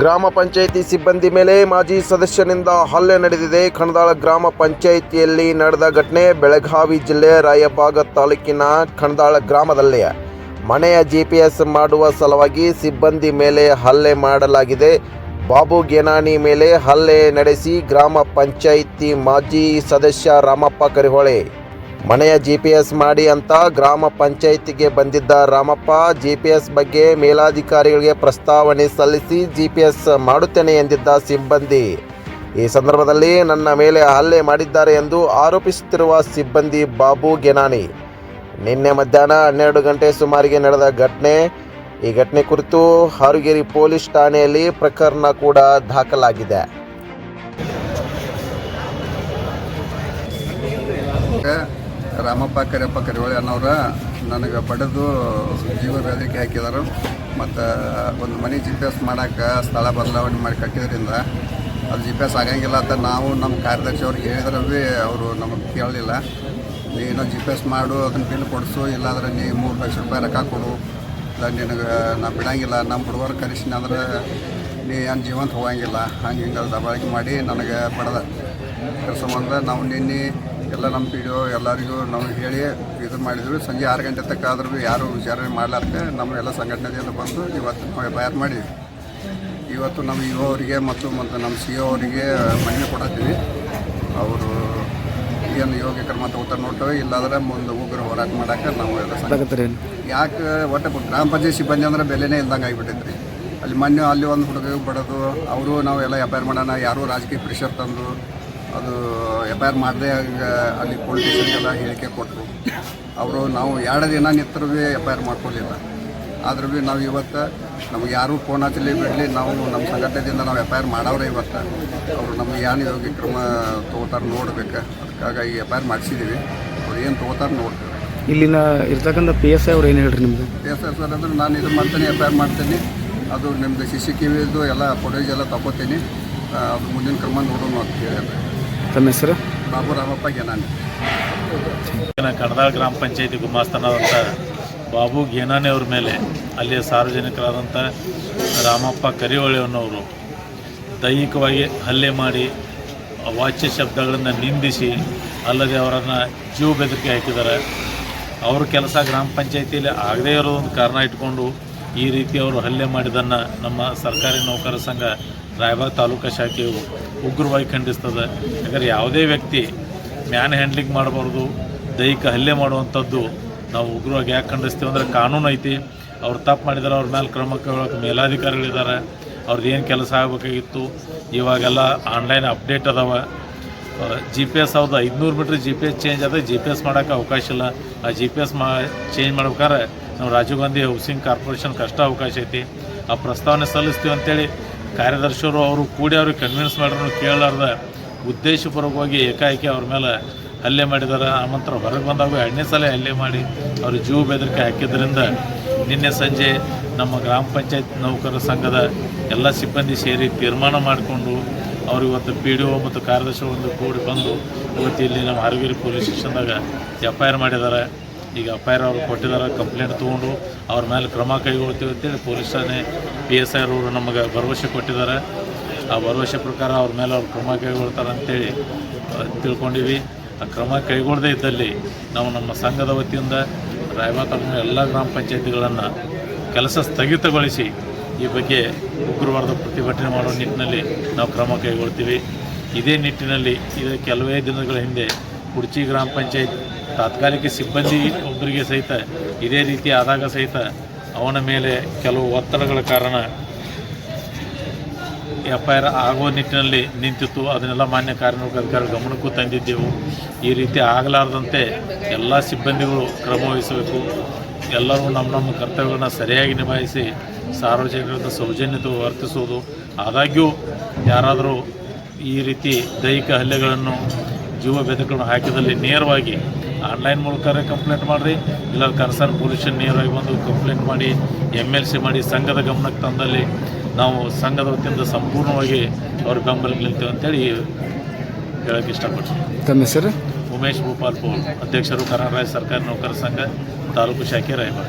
ಗ್ರಾಮ ಪಂಚಾಯಿತಿ ಸಿಬ್ಬಂದಿ ಮೇಲೆ ಮಾಜಿ ಸದಸ್ಯನಿಂದ ಹಲ್ಲೆ ನಡೆದಿದೆ. ಖಣದಾಳ ಗ್ರಾಮ ಪಂಚಾಯಿತಿಯಲ್ಲಿ ನಡೆದ ಘಟನೆ ಬೆಳಗಾವಿ ಜಿಲ್ಲೆ ರಾಯಬಾಗ ತಾಲೂಕಿನ ಖಣದಾಳ ಗ್ರಾಮದಲ್ಲಿ ಮನೆಯ ಜಿಪಿಎಸ್ ಮಾಡುವ ಸಲುವಾಗಿ ಸಿಬ್ಬಂದಿ ಮೇಲೆ ಹಲ್ಲೆ ಮಾಡಲಾಗಿದೆ. ಬಾಬು ಗೆನಾನಿ ಮೇಲೆ ಹಲ್ಲೆ ನಡೆಸಿ ಗ್ರಾಮ ಪಂಚಾಯಿತಿ ಮಾಜಿ ಸದಸ್ಯ ರಾಮಪ್ಪ ಕರಿಹೊಳೆ ಮನೆಯ ಜಿ ಪಿ ಎಸ್ ಮಾಡಿ ಅಂತ ಗ್ರಾಮ ಪಂಚಾಯಿತಿಗೆ ಬಂದಿದ್ದ ರಾಮಪ್ಪ ಜಿ ಪಿ ಎಸ್ ಬಗ್ಗೆ ಮೇಲಾಧಿಕಾರಿಗಳಿಗೆ ಪ್ರಸ್ತಾವನೆ ಸಲ್ಲಿಸಿ ಜಿ ಪಿ ಎಸ್ ಮಾಡುತ್ತೇನೆ ಎಂದಿದ್ದ ಸಿಬ್ಬಂದಿ. ಈ ಸಂದರ್ಭದಲ್ಲಿ ನನ್ನ ಮೇಲೆ ಹಲ್ಲೆ ಮಾಡಿದ್ದಾರೆ ಎಂದು ಆರೋಪಿಸುತ್ತಿರುವ ಸಿಬ್ಬಂದಿ ಬಾಬು ಗೆನಾನಿ. ನಿನ್ನೆ ಮಧ್ಯಾಹ್ನ ಹನ್ನೆರಡು ಗಂಟೆ ಸುಮಾರಿಗೆ ನಡೆದ ಘಟನೆ. ಈ ಘಟನೆ ಕುರಿತು ಹಾರುಗೇರಿ ಪೊಲೀಸ್ ಠಾಣೆಯಲ್ಲಿ ಪ್ರಕರಣ ಕೂಡ ದಾಖಲಾಗಿದೆ. ರಾಮಪ್ಪ ಕರಿಯಪ್ಪ ಕರಿವಳಿ ಅನ್ನೋರ ನನಗೆ ಪಡೆದು ಜೀವ ಬೆದರಿಕೆ ಹಾಕಿದರು ಮತ್ತು ಒಂದು ಮನೆ ಜಿ ಪಿ ಎಸ್ ಮಾಡೋಕ್ಕೆ ಸ್ಥಳ ಬದಲಾವಣೆ ಮಾಡಿ ಕಟ್ಟಿದ್ರಿಂದ ಅದು ಜಿ ಪಿ ಎಸ್ ಆಗಂಗಿಲ್ಲ ಅಂತ ನಾವು ನಮ್ಮ ಕಾರ್ಯದರ್ಶಿ ಅವ್ರಿಗೆ ಹೇಳಿದ್ರೆ ಭೀ ಅವರು ನಮಗೆ ಕೇಳಲಿಲ್ಲ. ನೀನು ಜಿ ಪಿ ಎಸ್ ಮಾಡು, ಅದನ್ನ ಬಿಲ್ ಕೊಡಿಸು, ಇಲ್ಲಾಂದ್ರೆ ನೀ ಮೂರು ಲಕ್ಷ ರೂಪಾಯಿ ರೊಕ್ಕ ಕೊಡು. ಇಲ್ಲ ನಿನಗೆ ನಾ ಬಿಡಂಗಿಲ್ಲ, ನಮ್ಮ ಹುಡುಗರು ಕರೆಸಿನ ಅಂದ್ರೆ ನೀ ಏನು ಜೀವಂತ ಹೋಗಂಗಿಲ್ಲ. ಹಂಗೆ ಹಿಂಗೆ ದಬಾಳಿಕೆ ಮಾಡಿ ನನಗೆ ಬಡದ. ಅದ್ರ ಸಂಬಂಧ ನಾವು ನಿನ್ನೆ ಎಲ್ಲ ನಮ್ಮ ಪಿ ಡಿ ಒ ಎಲ್ಲರಿಗೂ ನಾವು ಹೇಳಿ ಇದು ಮಾಡಿದ್ವಿ ಸಂಜೆ ಆರು ಗಂಟೆ ತಕ್ಕ ಆದ್ರೂ ಯಾರು ವಿಚಾರಣೆ ಮಾಡಲಾರ್ದೆ ನಮ್ಮ ಎಲ್ಲ ಸಂಘಟನೆಯಿಂದ ಬಂದು ಇವತ್ತು ನಾವು ಎಫ್ ಐ ಆರ್ ಮಾಡಿದ್ವಿ. ಇವತ್ತು ನಮ್ಮ ಇ ಅವರಿಗೆ ಮತ್ತು ಮತ್ತು ನಮ್ಮ ಸಿ ಒ ಅವರಿಗೆ ಮನವಿ ಕೊಡತ್ತೀವಿ. ಅವರು ಏನು ಯೋಗ್ಯ ಕ್ರಮ ತಗೋತಾರೆ ನೋಡ್ತೇವೆ. ಇಲ್ಲಾಂದ್ರೆ ಮುಂದೆ ಉಗ್ರ ಹೋರಾಟ ಮಾಡೋಕೆ ನಾವು ಎಲ್ಲ ಯಾಕೆ ಒಟ್ಟು ಗ್ರಾಮ ಪಂಚಾಯತ್ ಸಿಬ್ಬಂದಿ ಅಂದ್ರೆ ಬೆಲೆನೇ ಇಲ್ದಂಗೆ ಆಗಿಬಿಟ್ಟೈತ್ರಿ. ಅಲ್ಲಿ ಮೊನ್ನೆ ಅಲ್ಲಿ ಒಂದು ಹುಡುಗ ಬಡದು ಅವರು ನಾವು ಎಲ್ಲ ಎಫ್ ಐ ಆರ್ ಮಾಡೋಣ ಯಾರೂ ರಾಜಕೀಯ ಪ್ರೆಷರ್ ತಂದು ಅದು ಎಫ್ ಐ ಆರ್ ಮಾಡದೆ ಅಲ್ಲಿ ಪೊಲೀಸ್ ಸ್ಟೇಷನ್ಗೆಲ್ಲ ಹೇಳಿಕೆ ಕೊಟ್ಟರು. ಅವರು ನಾವು ಎರಡು ದಿನ ನಿಂತರೂ ಭೀ ಎಫ್ ಐ ಆರ್ ಮಾಡ್ಕೊಳ್ಳಿಲ್ಲ ಆದ್ರೂ ಭೀ ನಾವು ಇವತ್ತು ನಮ್ಗೆ ಯಾರೂ ಫೋನ್ ಹಚ್ಚಲಿ ಬಿಡಲಿ ನಾವು ನಮ್ಮ ಸಂಘಟನೆಯಿಂದ ನಾವು ಎಫ್ ಐ ಆರ್ ಮಾಡವ್ರೆ ಇವತ್ತು. ಅವರು ನಮಗೆ ಏನು ಯೋಗ್ಯ ಕ್ರಮ ತೊಗೋತಾರೆ ನೋಡ್ಬೇಕು. ಅದಕ್ಕಾಗಿ ಈ ಎಫ್ ಐ ಆರ್ ಮಾಡಿಸಿದ್ದೀವಿ ಅವ್ರು ಏನು ತೊಗೋತಾರೆ ನೋಡ್ತೀವಿ ಇಲ್ಲಿನ ಇರ್ತಕ್ಕಂಥ ಪಿ ಎಸ್ ಐ ಅವ್ರು ಏನು ಹೇಳ್ರಿ ನಿಮ್ಗೆ? ಎಸ್ ಐ ಸರ್ ಅಂದ್ರೆ ನಾನು ಇದು ಮಾಡ್ತೇನೆ ಎಫ್ ಐ ಆರ್ ಮಾಡ್ತೀನಿ. ಅದು ನಿಮ್ಮದು ಸಿ ಸಿ ಟಿ ವಿದು ಎಲ್ಲ ಫೋಟೇಜ್ ಎಲ್ಲ ತಗೋತೀನಿ. ಅದು ಮುಂದಿನ ಕ್ರಮ ನೋಡೋಣ ಅಂತ ಹೇಳಿದ್ರೆ ತಮ್ಮ ಹೆಸರು? ಬಾಬು ರಾಮಪ್ಪ ಗೆನಾನಿ. ಕಣದಾಳ ಗ್ರಾಮ ಪಂಚಾಯತಿ ಗುಮಾಸ್ತನಾದಂಥ ಬಾಬು ಗೇನಾನೆ ಅವ್ರ ಮೇಲೆ ಅಲ್ಲಿಯ ಸಾರ್ವಜನಿಕರಾದಂಥ ರಾಮಪ್ಪ ಕರಿಹೊಳೆಯನ್ನವರು ದೈಹಿಕವಾಗಿ ಹಲ್ಲೆ ಮಾಡಿ ವಾಚ್ಯ ಶಬ್ದಗಳನ್ನು ನಿಂದಿಸಿ ಅಲ್ಲದೆ ಅವರನ್ನು ಜೀವ ಬೆದರಿಕೆ ಹಾಕಿದ್ದಾರೆ. ಅವ್ರ ಕೆಲಸ ಗ್ರಾಮ ಪಂಚಾಯತಿಯಲ್ಲಿ ಆಗದೇ ಇರೋದೊಂದು ಕಾರಣ ಇಟ್ಕೊಂಡು ಈ ರೀತಿ ಅವರು ಹಲ್ಲೆ ಮಾಡಿದ್ದನ್ನು ನಮ್ಮ ಸರ್ಕಾರಿ ನೌಕರ ಸಂಘ ರಾಯಬಾಗ್ ತಾಲೂಕಾ ಶಾಖೆಯು ಉಗ್ರವಾಗಿ ಖಂಡಿಸ್ತದೆ. ಯಾಕಂದರೆ ಯಾವುದೇ ವ್ಯಕ್ತಿ ಮ್ಯಾನ್ ಹ್ಯಾಂಡ್ಲಿಂಗ್ ಮಾಡಬಾರ್ದು, ದೈಹಿಕ ಹಲ್ಲೆ ಮಾಡುವಂಥದ್ದು ನಾವು ಉಗ್ರವಾಗಿ ಯಾಕೆ ಖಂಡಿಸ್ತೀವಿ ಅಂದರೆ ಕಾನೂನು ಐತಿ. ಅವ್ರು ತಪ್ಪು ಮಾಡಿದ್ದಾರೆ ಅವ್ರ ಮೇಲೆ ಕ್ರಮ ಕೈಗೊಳ್ಳೋಕೆ ಮೇಲಾಧಿಕಾರಿಗಳಿದ್ದಾರೆ. ಅವ್ರದ್ದು ಏನು ಕೆಲಸ ಆಗಬೇಕಾಗಿತ್ತು, ಇವಾಗೆಲ್ಲ ಆನ್ಲೈನ್ ಅಪ್ಡೇಟ್ ಅದಾವ. ಜಿ ಪಿ ಎಸ್ ಅವ್ರದ್ದು ಐದುನೂರು metre G P S change ಆದರೆ ಜಿ ಪಿ ಎಸ್ ಮಾಡೋಕ್ಕೆ ಅವಕಾಶ ಇಲ್ಲ. ಆ ಜಿ ಪಿ ಎಸ್ ಮಾ ಚೇಂಜ್ ಮಾಡ್ಬೇಕಾದ್ರೆ ನಾವು ರಾಜೀವ್ ಗಾಂಧಿ ಹೌಸಿಂಗ್ ಕಾರ್ಪೊರೇಷನ್ ಕಷ್ಟ ಅವಕಾಶ ಐತಿ. ಆ ಪ್ರಸ್ತಾವನೆ ಸಲ್ಲಿಸ್ತೀವಿ ಅಂತೇಳಿ ಕಾರ್ಯದರ್ಶಿಯವರು ಅವರು ಕೂಡಿ ಅವ್ರಿಗೆ ಕನ್ವಿನ್ಸ್ ಮಾಡಿರೋ ಕೇಳಲಾರ್ದ ಉದ್ದೇಶಪೂರ್ವಕವಾಗಿ ಏಕಾಏಕಿ ಅವ್ರ ಮೇಲೆ ಹಲ್ಲೆ ಮಾಡಿದ್ದಾರೆ. ಆಮಂತ್ರ ಹೊರಗೆ ಬಂದಾಗ ಎರಡನೇ ಸಲ ಹಲ್ಲೆ ಮಾಡಿ ಅವ್ರ ಜೀವ ಬೆದರಿಕೆ ಹಾಕಿದ್ರಿಂದ ನಿನ್ನೆ ಸಂಜೆ ನಮ್ಮ ಗ್ರಾಮ ಪಂಚಾಯತ್ ನೌಕರರ ಸಂಘದ ಎಲ್ಲ ಸಿಬ್ಬಂದಿ ಸೇರಿ ತೀರ್ಮಾನ ಮಾಡಿಕೊಂಡು ಅವರು ಇವತ್ತು ಪಿ ಡಿ ಒ ಮತ್ತು ಕಾರ್ಯದರ್ಶಿ ಒಂದು ಕೂಡಿ ಬಂದು ಇವತ್ತು ಇಲ್ಲಿ ನಮ್ಮ ಹಾರಗಿರಿ ಪೊಲೀಸ್ ಸ್ಟೇಷನ್ದಾಗ ಎಫ್ ಐ ಆರ್ ಮಾಡಿದ್ದಾರೆ. ಈಗ ಎಫ್ ಐ ಅವ್ರು ಕೊಟ್ಟಿದ್ದಾರೆ, ಕಂಪ್ಲೇಂಟ್ ತೊಗೊಂಡು ಅವ್ರ ಮೇಲೆ ಕ್ರಮ ಕೈಗೊಳ್ತೀವಿ ಅಂತೇಳಿ ಪೊಲೀಸ್ ಠಾಣೆ ಪಿ ಎಸ್ ಐ ಅವರು ನಮಗೆ ಭರವಸೆ ಕೊಟ್ಟಿದ್ದಾರೆ. ಆ ಭರವಸೆ ಪ್ರಕಾರ ಅವ್ರ ಮೇಲೆ ಅವ್ರು ಕ್ರಮ ಕೈಗೊಳ್ತಾರೆ ಅಂತೇಳಿ ತಿಳ್ಕೊಂಡಿವಿ. ಆ ಕ್ರಮ ಕೈಗೊಳ್ಳದೇ ಇದ್ದಲ್ಲಿ ನಾವು ನಮ್ಮ ಸಂಘದ ವತಿಯಿಂದ ತಾಲೂಕಿನ ಎಲ್ಲ ಗ್ರಾಮ ಪಂಚಾಯತಿಗಳನ್ನು ಕೆಲಸ ಸ್ಥಗಿತಗೊಳಿಸಿ ಈ ಬಗ್ಗೆ ಉಗ್ರವಾರದ ಪ್ರತಿಭಟನೆ ಮಾಡುವ ನಿಟ್ಟಿನಲ್ಲಿ ನಾವು ಕ್ರಮ ಕೈಗೊಳ್ತೀವಿ. ಇದೇ ನಿಟ್ಟಿನಲ್ಲಿ ಇದು ಕೆಲವೇ ದಿನಗಳ ಹಿಂದೆ ಕುಡ್ಚಿ ಗ್ರಾಮ ಪಂಚಾಯತ್ ತಾತ್ಕಾಲಿಕ ಸಿಬ್ಬಂದಿ ಒಬ್ಬರಿಗೆ ಸಹಿತ ಇದೇ ರೀತಿ ಆದಾಗ ಸಹಿತ ಅವನ ಮೇಲೆ ಕೆಲವು ಒತ್ತಡಗಳ ಕಾರಣ ಎಫ್ ಐ ಆರ್ ಆಗುವ ನಿಟ್ಟಿನಲ್ಲಿ ನಿಂತಿತ್ತು. ಅದನ್ನೆಲ್ಲ ಮಾನ್ಯ ಕಾರ್ಮಿಕ ಅಧಿಕಾರಿ ಗಮನಕ್ಕೂ ತಂದಿದ್ದೆವು. ಈ ರೀತಿ ಆಗಲಾರದಂತೆ ಎಲ್ಲ ಸಿಬ್ಬಂದಿಗಳು ಕ್ರಮ ವಹಿಸಬೇಕು. ಎಲ್ಲರೂ ನಮ್ಮ ನಮ್ಮ ಕರ್ತವ್ಯಗಳನ್ನ ಸರಿಯಾಗಿ ನಿಭಾಯಿಸಿ ಸಾರ್ವಜನಿಕರಿಂದ ಸೌಜನ್ಯತೆ ವರ್ತಿಸುವುದು. ಆದಾಗ್ಯೂ ಯಾರಾದರೂ ಈ ರೀತಿ ದೈಹಿಕ ಹಲ್ಲೆಗಳನ್ನು, ಜೀವ ಬೆದಕನ್ನು ಹಾಕಿದಲ್ಲಿ ನೇರವಾಗಿ ಆನ್ಲೈನ್ ಮೂಲಕವೇ ಕಂಪ್ಲೇಂಟ್ ಮಾಡಿರಿ. ಇಲ್ಲ ಕನ್ಸರ್ನ್ ಪೊಲೀಷನ್ ನೇರವಾಗಿ ಬಂದು ಕಂಪ್ಲೇಂಟ್ ಮಾಡಿ ಎಂ ಎಲ್ ಸಿ ಮಾಡಿ ಸಂಘದ ಗಮನಕ್ಕೆ ತಂದಲ್ಲಿ ನಾವು ಸಂಘದ ವತಿಯಿಂದ ಸಂಪೂರ್ಣವಾಗಿ ಅವ್ರ ಬೆಂಬಲ ನಿಲ್ತೇವೆ ಅಂತೇಳಿ ಹೇಳೋಕ್ಕೆ ಇಷ್ಟಪಡ್ತೀನಿ. ತಮ್ಮ ಹೆಸರು? ಉಮೇಶ್ ಭೂಪಾಲ್ ಪೌಲ್ ಅಧ್ಯಕ್ಷರು ಕರ್ನಾಟಕ ಸರ್ಕಾರಿ ನೌಕರ ಸಂಘ ತಾಲೂಕು ಶಾಖೆ ರಾಯಬಾಗ